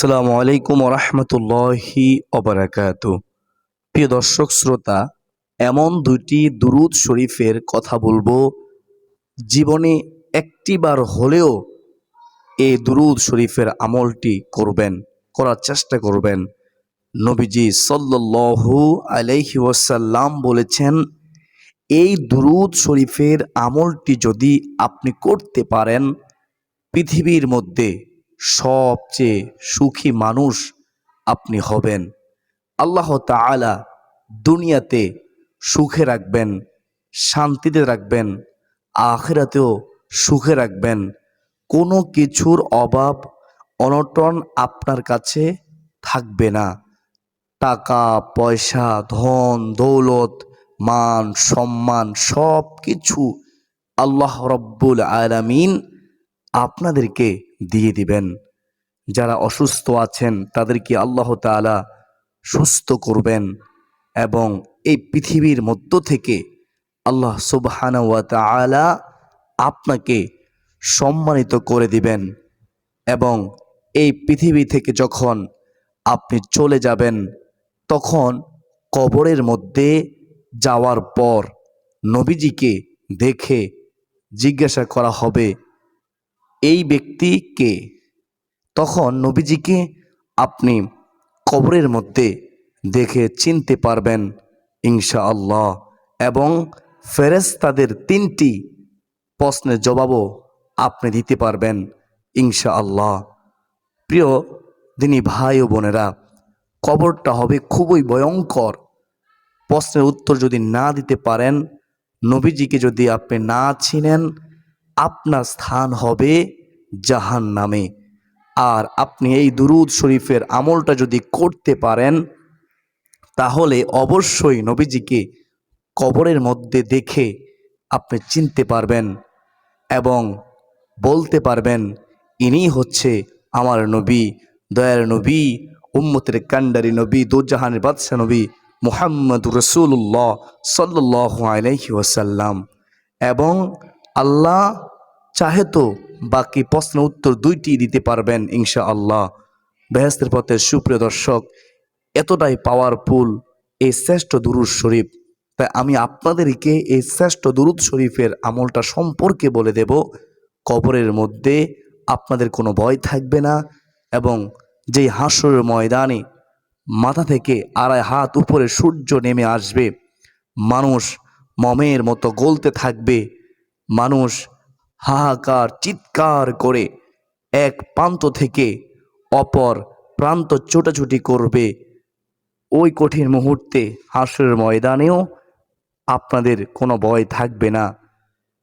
আসসালামু আলাইকুম রহমতুল্লাহি অবরাকাত প্রিয় দর্শক, শ্রোতা, এমন দুইটি দুরুদ শরীফের কথা বলব। জীবনে একটিবার হলেও এই দুরুদ শরীফের আমলটি করবেন, করার চেষ্টা করবেন। নবীজি সাল্লাল্লাহু আলাইহি ওয়াসাল্লাম বলেছেন, এই দুরুদ শরীফের আমলটি যদি আপনি করতে পারেন, পৃথিবীর মধ্যে সবচেয়ে সুখী মানুষ আপনি হবেন। আল্লাহ তাআলা দুনিয়াতে সুখে রাখবেন, শান্তিতে রাখবেন, আখেরাতেও সুখে রাখবেন। কোনো কিছুর অভাব, অনটন আপনার কাছে থাকবে না। টাকা, পয়সা, ধন, দৌলত, মান, সম্মান সব কিছু আল্লাহ রব্বুল আলামিন আপনাদেরকে দিয়ে দিবেন। যারা অসুস্থ আছেন, তাদেরকে আল্লাহ তাআলা সুস্থ করবেন এবং এই পৃথিবীর মধ্য থেকে আল্লাহ সুবহানা ওয়া তাআলা আপনাকে সম্মানিত করে দিবেন এবং এই পৃথিবী থেকে যখন আপনি চলে যাবেন, তখন কবরের মধ্যে যাওয়ার পর নবীজিকে দেখে জিজ্ঞাসা করা হবে এই ব্যক্তি কে? তখন নবীজিকে আপনি কবরের মধ্যে দেখে চিনতে পারবেন ইনশা আল্লাহ এবং ফেরেশতাদের তিনটি প্রশ্নের জবাবও আপনি দিতে পারবেন ইনশা আল্লাহ প্রিয় দিনী ভাই ও বোনেরা, কবরটা হবে খুবই ভয়ঙ্কর। প্রশ্নের উত্তর যদি না দিতে পারেন, নবীজিকে যদি আপনি না চিনেন আপনার স্থান হবে জাহান নামে আর আপনি এই দুরুদ শরীফের আমলটা যদি করতে পারেন, তাহলে অবশ্যই নবীজিকে কবরের মধ্যে দেখে আপনি চিনতে পারবেন এবং বলতে পারবেন, ইনি হচ্ছে আমার নবী, দয়ার নবী, উম্মতের কান্ডারি নবী দুজাহানের বাদশাহ নবী মুহাম্মদ রসুল্লাহ সাল্লাহ আলহি ওয়াসাল্লাম। এবং আল্লাহ চাহে তো বাকি প্রশ্ন উত্তর দুইটি দিতে পারবেন ইনশা আল্লাহ বেহেস্তের পথে সুপ্রিয় দর্শক, এতটাই পাওয়ারফুল এই শ্রেষ্ঠ দুরুদ শরীফ। তাই আমি আপনাদেরকে এই শ্রেষ্ঠ দুরুদ শরীফের আমলটা সম্পর্কে বলে দেব। কবরের মধ্যে আপনাদের কোনো ভয় থাকবে না এবং যেই হাসরের ময়দানে মাথা থেকে আড়াই হাত উপরে সূর্য নেমে আসবে, মানুষ মমের মতো গলতে থাকবে মানুষ হাহাকার, চিৎকার করে এক প্রান্ত থেকে অপর প্রান্ত ছোটাছুটি করবে। ওই কঠিন মুহূর্তে হাসরের ময়দানেও আপনাদের কোনো ভয় থাকবে না,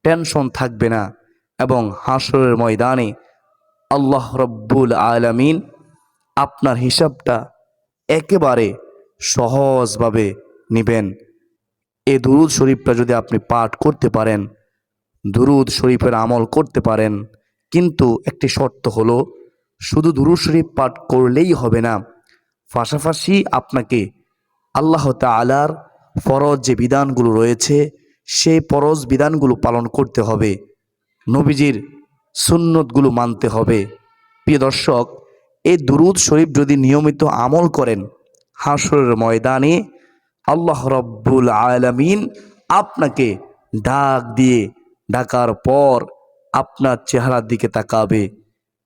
টেনশন থাকবে না এবং হাসরের ময়দানে আল্লাহ রব্বুল আলামিন আপনার হিসাবটা একেবারে সহজভাবে নেবেন। এ দুরুদ শরীফটা যদি আপনি পাঠ করতে পারেন দুরুদ শরীফের আমল করতে পারেন। কিন্তু একটি শর্ত হলো, শুধু দুরুদ শরীফ পাঠ করলেই হবে না। পাশাপাশি আপনাকে আল্লাহ তালার ফরজ যে বিধানগুলো রয়েছে, সেই ফরজ বিধানগুলো পালন করতে হবে। নবীজির সুন্নতগুলো মানতে হবে। প্রিয় দর্শক, এই দুরুদ শরীফ যদি নিয়মিত আমল করেন হাসরের ময়দানে আল্লাহ রব্বুল আলামিন আপনাকে ডাক দিয়ে ডাকার পর আপনার চেহারার দিকে তাকাবে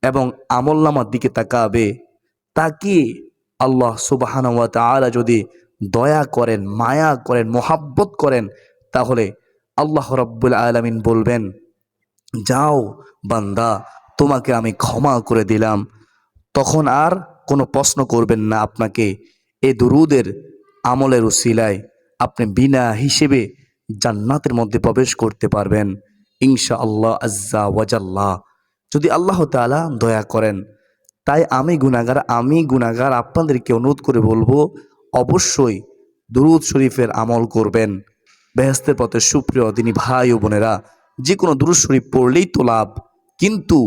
এবং আমলনামার দিকে তাকাবে। তাকিয়ে আল্লাহ সুবাহান ওয়া তাআলা যদি দয়া করেন, মায়া করেন, মোহাব্বত করেন, তাহলে আল্লাহ রব্বুল আলামিন বলবেন, যাও বান্দা, তোমাকে আমি ক্ষমা করে দিলাম। তখন আর কোনো প্রশ্ন করবেন না আপনাকে। এ দুরুদের আমলের উসিলায় আপনি বিনা হিসেবে জান্নাতের মধ্যে প্রবেশ করতে পারবেন। ইনশা আল্লাহ আজ্জা ওয়াজাল্লাহ। যদি আল্লাহ তাআলা দয়া করেন, তাই আমি গুনাগার আমি গুনাগার আপনাদেরকে অনুরোধ করে বলব, অবশ্যই দুরুদ শরীফের আমল করবেন। বেহেস্তের পথে সুপ্রিয় দিনী ভাই ও বোনেরা যে কোনো দুরুদ শরীফ পড়লেই তো লাভ, কিন্তু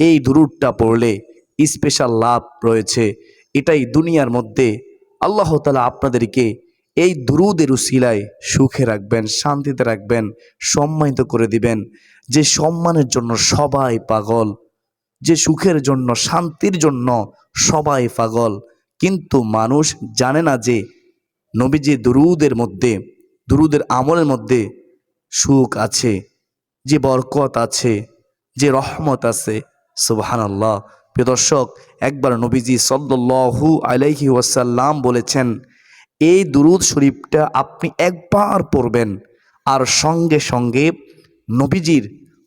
এই দুরুদটা পড়লে স্পেশাল লাভ রয়েছে। এটাই দুনিয়ার মধ্যে আল্লাহ তালা আপনাদেরকে এই দুরুদের উসিলায় সুখে রাখবেন, শান্তিতে রাখবেন, সম্মানিত করে দিবেন। যে সম্মানের জন্য সবাই পাগল, যে সুখের জন্য, শান্তির জন্য সবাই পাগল। কিন্তু মানুষ জানে না যে নবীজি দুরুদের মধ্যে, দুরুদের আমলের মধ্যে সুখ আছে, যে বরকত আছে, যে রহমত আছে। সুবহানাল্লাহ। প্রিয় দর্শক, একবার নবীজি সল্লু আলাইহি ওয়াসাল্লাম বলেছেন এই দুরুদ শরীফটা আপনি একবার পড়বেন। আর সঙ্গে সঙ্গে নবীজির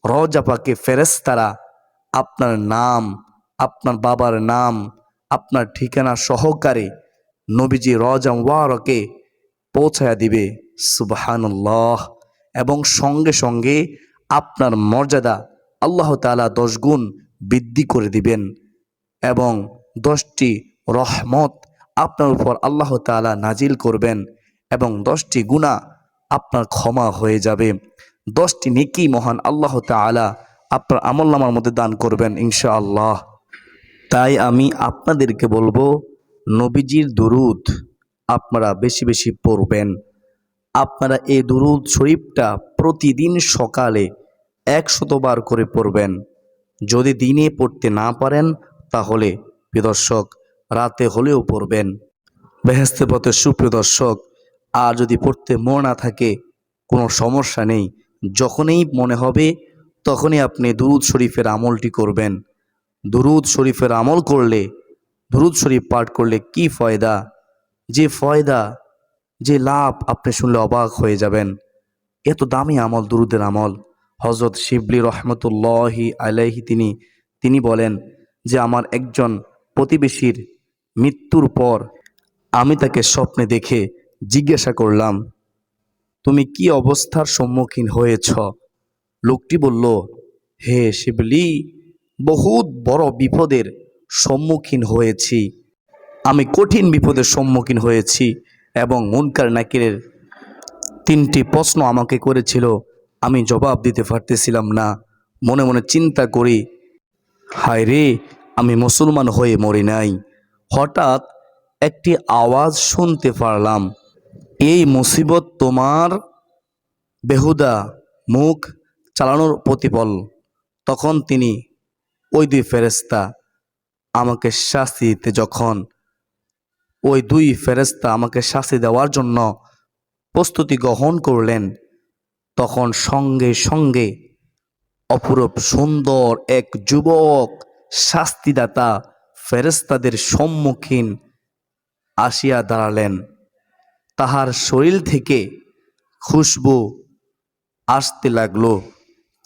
রজাপাকে ফেরেস্তারা আপনার নাম, আপনার বাবার নাম, আপনার ঠিকানা সহকারে নবীজি রজাম ওয়ারকে পৌঁছায়া দিবে। সুবহানুল্লাহ। এবং সঙ্গে সঙ্গে আপনার মর্যাদা আল্লাহ তালা দশ গুণ বৃদ্ধি করে দিবেন। এবং দশটি রহমত আপনার উপর আল্লাহ তালা নাজিল করবেন এবং দশটি গুণা আপনার ক্ষমা হয়ে যাবে। দশটি নেকি মহান আল্লাহ তালা আপনার আমল্লামার মধ্যে দান করবেন ইনশাআল্লাহ। তাই আমি আপনাদেরকে বলব, নবীজির দুরুদ আপনারা বেশি বেশি পড়বেন। আপনারা এই দুরুদ শরীফটা প্রতিদিন সকালে একশতবার করে পড়বেন। যদি দিনে পড়তে না পারেন, তাহলে প্রিয়দর্শক রাতে হলেও পড়বেন। বেহেস্তে পথে সুপ্রিয় দর্শক, আর যদি পড়তে মন না থাকে, কোনো সমস্যা নেই। যখনই মনে হবে, তখনই আপনি দুরুদ শরীফের আমলটি করবেন। দুরুদ শরীফের আমল করলে, দুরুদ শরীফ পাঠ করলে কি ফয়দা? যে ফয়দা, যে লাভ আপনি শুনলে অবাক হয়ে যাবেন। এত দামি আমল, দুরুদের আমল। হজরত শিবলি রহমতুল্লাহি আলাইহি তিনি তিনি বলেন যে, আমার একজন প্রতিবেশীর মৃত্যুর পর আমি তাকে স্বপ্নে দেখে জিজ্ঞাসা করলাম, তুমি কি অবস্থার সম্মুখীন হয়েছ? লোকটি বলল, হে শিবলি, বহুত বড় বিপদের সম্মুখীন হয়েছি। আমি কঠিন বিপদের সম্মুখীন হয়েছি এবং মুনকার নাকিরের তিনটি প্রশ্ন আমাকে করেছিল। আমি জবাব দিতে পারতেছিলাম না। মনে মনে চিন্তা করি হায় রে আমি মুসলমান হয়ে মরি নাই। হঠাৎ একটি আওয়াজ শুনতে পারলাম। এই মুসিবত তোমার বেহুদা মুখ চালানোর প্রতিফল। তখন তিনি, ওই দুই ফেরেস্তা আমাকে শাস্তি দিতে যখন ওই দুই ফেরেস্তা আমাকে শাস্তি দেওয়ার জন্য প্রস্তুতি গ্রহণ করলেন, তখন সঙ্গে সঙ্গে অপরূপ সুন্দর এক যুবক শাস্তিদাতা ফেরেস্তাদের সম্মুখীন আসিয়া দাঁড়ালেন। তাহার শরীর থেকে খুশবু আসতে লাগল।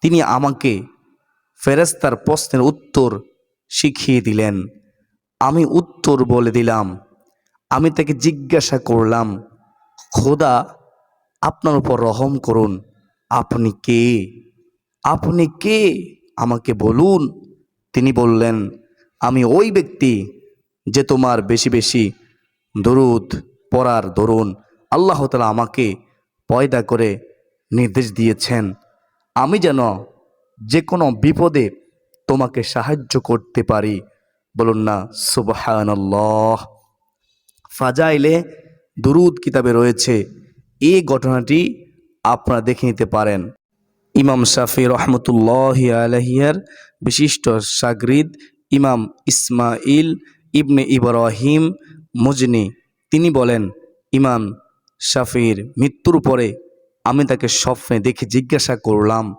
তিনি আমাকে ফেরেস্তার প্রশ্নের উত্তর শিখিয়ে দিলেন। আমি উত্তর বলে দিলাম। আমি তাকে জিজ্ঞাসা করলাম, খোদা, আপনার উপর রহম করুন। আপনি কে? আপনি কে? আমাকে বলুন। তিনি বললেন আমি ওই ব্যক্তি যে তোমার বেশি বেশি দরুদ পড়ার দরুন আল্লাহ তালা আমাকে পয়দা করে নির্দেশ দিয়েছেন। আমি যেন যে কোনো বিপদে তোমাকে সাহায্য করতে পারি। বলুন না, সুবহানাল্লাহ। ফাজাইলে দুরুদ কিতাবে রয়েছে। এই ঘটনাটি আপনারা দেখে নিতে পারেন। ইমাম শাফি রহমতুল্লাহ আলহিয়ার বিশিষ্ট সাগরিদ ইমাম ইসমাইল ইবনে ইব্রাহিম মুজনি। তিনি বলেন, ইমাম শাফির মৃত্যুর পরে আমি তাকে স্বপ্নে দেখে জিজ্ঞাসা করলাম,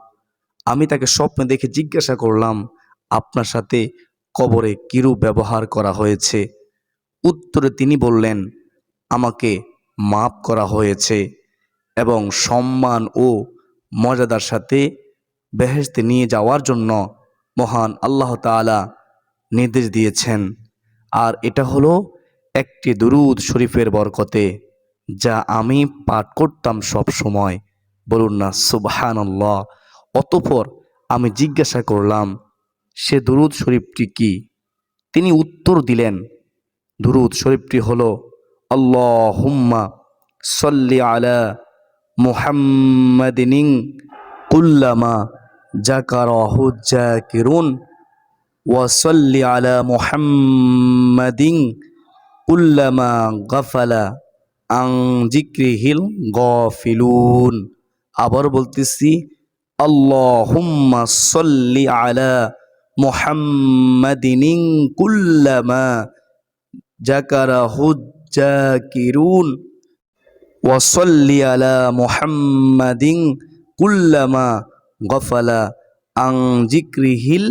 আমি তাকে স্বপ্নে দেখে জিজ্ঞাসা করলাম, আপনার সাথে কবরে কিরূপ ব্যবহার করা হয়েছে? উত্তরে তিনি বললেন, আমাকে মাফ করা হয়েছে এবং সম্মান ও মর্যাদার সাথে বেহেস্তে নিয়ে যাওয়ার জন্য মহান আল্লাহ তাআলা নির্দেশ দিয়েছেন। আর এটা হলো একটি দুরুদ শরীফের বরকতে, যা আমি পাঠ করতাম সব সময়। বলুন না, সুবহানাল্লাহ। অতপর আমি জিজ্ঞাসা করলাম, সে দুরুদ শরীফটি কি? তিনি উত্তর দিলেন, দুরুদ শরীফটি হলো আল্লাহ হুম্মা সল্লি আলা মুহাম্মাদিনিং কুল্লামা জাকার জাকারাহু জাকিরুন ওয়াসল্লি আলা মুহাম্মাদিন কুল্লামা গাফালা আং জিক্রিহিল গফিলুন। আবার বলতেছি, আল্লাহুম্মা সল্লি আলা মুহাম্মাদিনিন কুল্লামা জাকারাহু জাকিরুন ওয়াসল্লি আলা মুহাম্মাদিন কুল্লামা গফালা আং জিক্রিহিল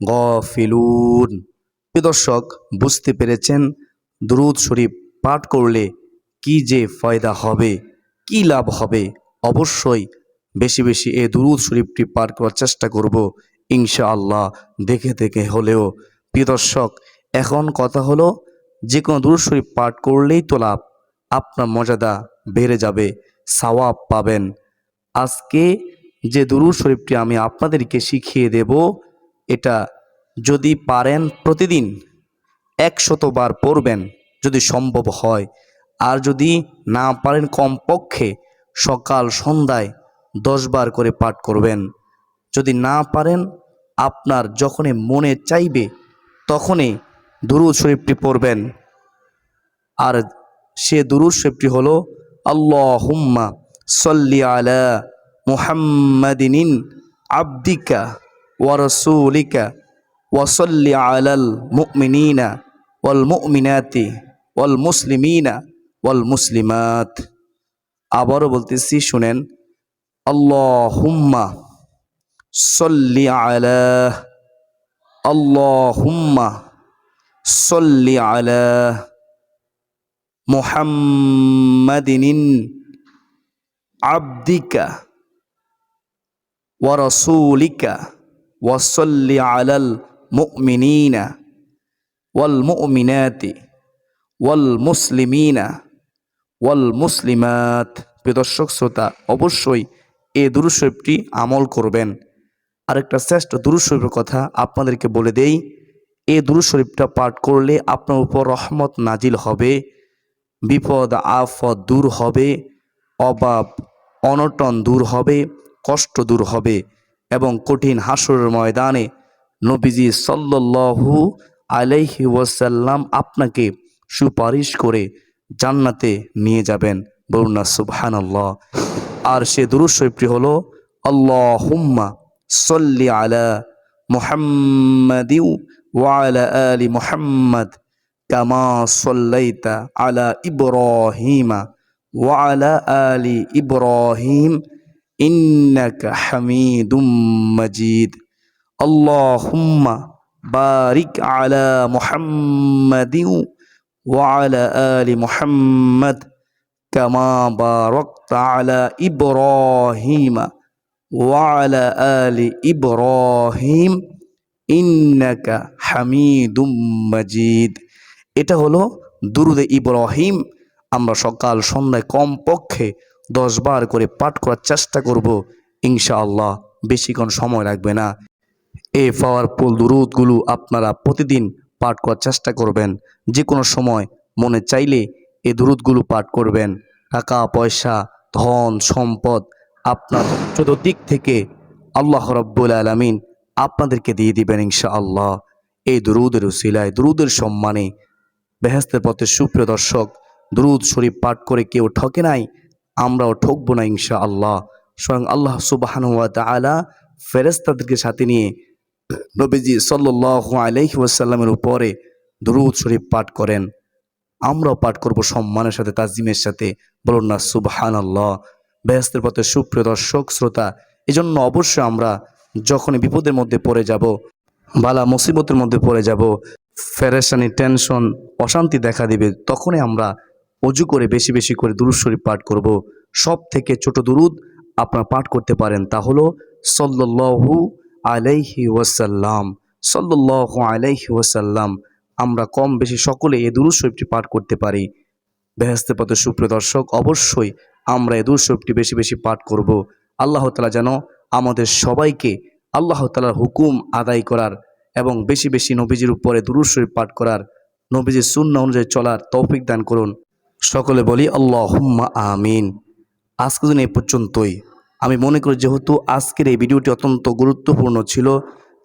গফিলুন। দর্শক, বুঝতে পেরেছেন? দুরুদ শরীফ পাঠ করলে কি যে ফয়দা হবে, কি লাভ হবে? অবশ্যই বেশি বেশি এই দুরুদ শরীফটি পাঠ করার চেষ্টা করব, ইনশাআল্লাহ, দেখে দেখে হলেও। দর্শক, এখন কথা হলো, যে কোনো দুরুদ শরীফ পাঠ করলেই তো লাভ, আপনার মর্যাদা বেড়ে যাবে, সওয়াব পাবেন। আজকে যে দুরুদ শরীফটি আমি আপনাদেরকে শিখিয়ে দেব এটা যদি পারেন প্রতিদিন একশতবার পড়বেন যদি সম্ভব হয়। আর যদি না পারেন কমপক্ষে সকাল সন্ধ্যায় দশবার করে পাঠ করবেন। যদি না পারেন, আপনার যখনই মনে চাইবে, তখনই দুরুদ শরীফটি পড়বেন। আর সে দুরুদ শরীফটি হলো আল্লাহ হুম্মা সল্লি আলা মুহাম্মাদিনিন আব্দিকা মুমিনিনা ওয়াল মুমিনাতি ওয়াল মুসলিমিনা ওয়াল মুসলিমাত আবারও বলতেছি, শুনেন আল্লাহ হুম্মা সল্লি আলা আল্লাহ হুম্মা সল্লি আলা মুহাম্মাদিনিন আব্দিকা ওয়ারসুলিকা ওয়াসল্লি আলাল মুমিনিনা ওয়াল মুমিনাতি ওয়াল মুসলিমিনা ওয়াল মুসলিমাত প্রিয় দর্শক, শ্রোতা, অবশ্যই এই দুরুশরীফটি আমল করবেন। আরেকটা শ্রেষ্ঠ দুরুশরীফের কথা আপনাদেরকে বলে দেই এই দুরুশরীফটা পাঠ করলে আপনার উপর রহমত নাজিল হবে, বিপদ, আফত দূর হবে, অভাব, অনটন দূর হবে, কষ্ট দূর হবে। এবং কঠিন হাসরের ময়দানে নবীজি সাল্লাল্লাহু আলাইহি ওয়াসাল্লাম আপনাকে সুপারিশ করে জান্নাতে নিয়ে যাবেন। বলুন না, সুবহানাল্লাহ। আর সে দুরুদ শরীফটি হলো, আল্লাহুম্মা সল্লি আলা মুহাম্মাদিউ ওয়া আলা মুহাম্মাদ কামা সল্লাইতা আলা ইব্রাহিমা ওয়া আলা আলি ইব্রাহিম ইন্নাকা হামিদুম মাজিদ। আল্লাহুম্মা বারিক আলা মুহাম্মাদিউ ওয়া আলা আলি মুহাম্মাদ কামা বারাকতা আলা ইব্রাহিমা ওয়া আলা আলি ইব্রাহিম। ইন্নাকা হামিদুম মাজিদ। এটা হলো দুরুদে ইব্রাহিম। আমরা সকাল, সন্ধ্যায় কমপক্ষে দশ বার করে পাঠ করার চেষ্টা করব, ইনশাআল্লাহ। বেশিক্ষণ সময় লাগবে না। এই পাওয়ারফুল দুরুদগুলো আপনারা প্রতিদিন পাঠ করার চেষ্টা করবেন। যে কোনো সময় মনে চাইলে এই দুরুদগুলো পাঠ করবেন। টাকা, পয়সা, ধন, সম্পদ আপনার চতুর্দিক থেকে আল্লাহ রব্বুল আলমিন আপনাদেরকে দিয়ে দিবেন, ইনশাআল্লাহ। এই দুরুদের উসিলায়, দুরুদের সম্মানে বেহেস্তের পথে সুপ্রিয় দর্শক, দুরুদ শরীফ পাঠ করে কেউ ঠকে নাই আমরাও ঠকবো না ইনশা আল্লাহ স্বয়ং আল্লাহ সুবাহান ওয়া তাআলা ফেরেস্তাদেরকে সাথে নিয়ে নবীজি সাল্লাল্লাহু আলাইহি ওয়াসাল্লামের উপরে দুরুদ শরীফ পাঠ করেন। আমরাও পাঠ করব সম্মানের সাথে, তাজিমের সাথে। বলুন না সুবহান আল্লাহ বেহেস্তের পথে সুপ্রিয় দর্শক, শ্রোতা, এজন্য অবশ্যই আমরা যখনই বিপদের মধ্যে পড়ে যাব, বালা মুসিবতের মধ্যে পড়ে যাব ফেরেশানি টেনশন, অশান্তি দেখা দিবে, তখনই আমরা অজু করে বেশি বেশি করে দুরুদ শরীফ পাঠ করব। সব থেকে ছোট দুরুদ আপনারা পাঠ করতে পারেন তা হলো সল্লাল্লাহু আলাইহি ওয়াসাল্লাম, সল্লাল্লাহু আলাইহি ওয়াসাল্লাম। আমরা কম বেশি সকলে এই দুরুদ শরীফটি পাঠ করতে পারি। বেহেস্তে পথে সুপ্রিয় দর্শক, অবশ্যই আমরা এই দুরুদ শরীফটি বেশি বেশি পাঠ করব। আল্লাহ তালা যেন আমাদের সবাইকে আল্লাহ তালার হুকুম আদায় করার এবং বেশি বেশি নবীজির উপরে দুরুদ শরীফ পাঠ করার, নবীজির শূন্য অনুযায়ী চলার তৌফিক দান করুন। সকলে বলি আল্লাহ হুম্মা আমিন। আজকে দিন এই পর্যন্তই। আমি মনে করি যেহেতু আজকের এই ভিডিওটি অত্যন্ত গুরুত্বপূর্ণ ছিল,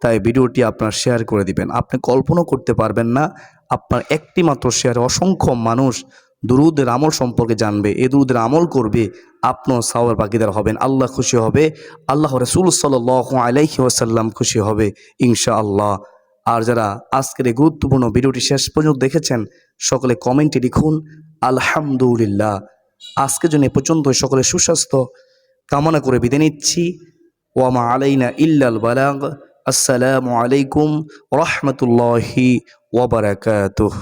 তাই ভিডিওটি আপনার শেয়ার করে দিবেন। আপনি কল্পনা করতে পারবেন না, আপনার একটি মাত্র শেয়ার অসংখ্য মানুষ দুরুদের আমল সম্পর্কে জানবে। এ দুরুদের আমল করবে আপনার সাওয়ার বাকিদার হবেন, আল্লাহ খুশি হবে, আল্লাহ রসুল সাল আলাইহি ওয়াসাল্লাম খুশি হবে ইনশা আল্লাহ আর যারা আজকের এই গুরুত্বপূর্ণ ভিডিওটি শেষ পর্যন্ত দেখেছেন, সকলে কমেন্টে লিখুন আলহামদুলিল্লাহ। আজকের জন্য পর্যন্ত সকলে সুস্বাস্থ্য কামনা করে বিদে নিচ্ছি। ওয়ামা আলাইনা ইল্লাল বালাগ। আসসালামু আলাইকুম রহমতুল্লাহি ওয়াবারাকাতুহ